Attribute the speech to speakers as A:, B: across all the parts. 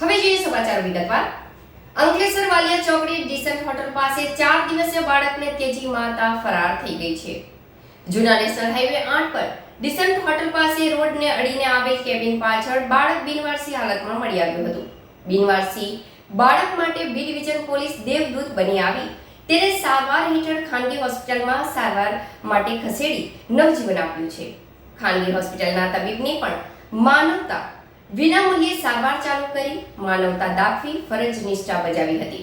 A: હવે જોઈએ સમાચાર વિગતવાર. અંકલેશ્વર વાલિયા ચોકડી ડિસન્ટ હોટલ પાસે ચાર દિવસીય બાળકને તેજી માતા ફરાર થઈ ગઈ છે. જૂના નેશનલ હાઈવે આઠ પર ડિસન્ટ હોટલ પાસે રોડને અડીને આવેલ કેબિન પાછળ બાળક બિનવારસી હાલતમાં મળી આવ્યું હતું. બિનવારસી બાળક માટે બી ડિવિઝન પોલીસ દેવદૂત બની આવી. તેને સારવાર હેઠળ ખાનગી હોસ્પિટલમાં સારવાર માટે ખસેડી નવજીવન આપ્યું છે. ખાનગી હોસ્પિટલના તબીબને પણ માનવતા વિનામૂલ્યે સારવાર ચાલુ કરી માનવતા દાખવી ફરજ નિષ્ઠા બજાવી હતી.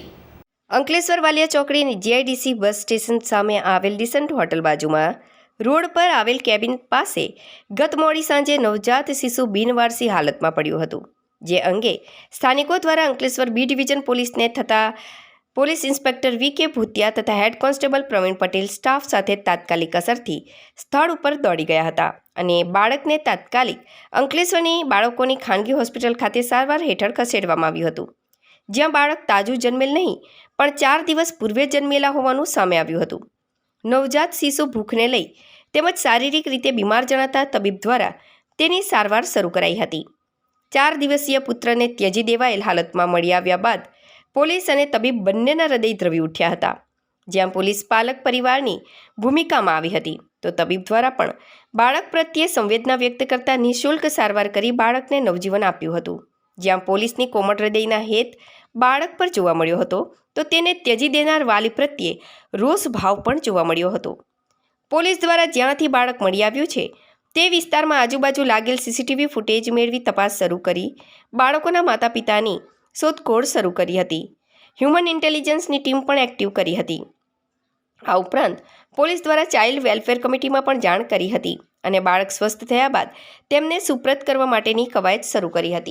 A: અંકલેશ્વર વાલિયા ચોકડીની જીઆઈડીસી બસ સ્ટેશન સામે આવેલ ડિસન્ટ હોટલ બાજુમાં રોડ પર આવેલ કેબિન પાસે ગત મોડી સાંજે નવજાત શિશુ બિનવારસી હાલતમાં પડ્યું હતું, જે અંગે સ્થાનિકો દ્વારા અંકલેશ્વર બી ડિવિઝન પોલીસને થતા પોલીસ ઇન્સ્પેક્ટર વી કે ભૂતિયા તથા head constable Pravin Patel staff સાથે તાત્કાલિક અસરથી સ્થળ ઉપર દોડી ગયા હતા અને બાળકને તાત્કાલિક અંકલેશ્વરની બાળકોની ખાનગી હોસ્પિટલ ખાતે સારવાર હેઠળ ખસેડવામાં આવ્યું હતું. જ્યાં બાળક તાજું જન્મેલ નહીં, પણ ચાર દિવસ પૂર્વે જન્મેલા હોવાનું સામે આવ્યું હતું. નવજાત શિશુ ભૂખને લઈ તેમજ શારીરિક રીતે બીમાર જણાતા તબીબ દ્વારા તેની સારવાર શરૂ કરાઈ હતી. ચાર દિવસીય પુત્રને ત્યજી દેવાયેલ હાલતમાં મળી આવ્યા બાદ પોલીસ અને તબીબ બંનેના હૃદય દ્રવી ઉઠ્યા હતા. જ્યાં પોલીસ પાલક પરિવારની ભૂમિકામાં આવી હતી, તો તબીબ દ્વારા પણ બાળક પ્રત્યે સંવેદના વ્યક્ત કરતા નિઃશુલ્ક સારવાર કરી બાળકને નવજીવન આપ્યું હતું. જ્યાં પોલીસની કોમટ હૃદયના હેત બાળક પર જોવા મળ્યો હતો, તો તેને ત્યજી દેનાર વાલી પ્રત્યે રોષ ભાવ પણ જોવા મળ્યો હતો. પોલીસ દ્વારા જ્યાંથી બાળક મળી આવ્યું છે, તે વિસ્તારમાં આજુબાજુ લાગેલ સીસીટીવી ફૂટેજ મેળવી તપાસ શરૂ કરી બાળકોના માતા પિતાની શોધખોળ શરૂ કરી હતી. હ્યુમન ઇન્ટેલિજન્સની ટીમ પણ એક્ટિવ કરી હતી. આ ઉપરાંત, પોલીસ દ્વારા ચાઇલ્ડ વેલફેર કમિટીમાં પણ જાણ કરી હતી અને બાળક સ્વસ્થ થયા બાદ તેમને સુપ્રત કરવા માટેની કવાયત શરૂ કરી હતી.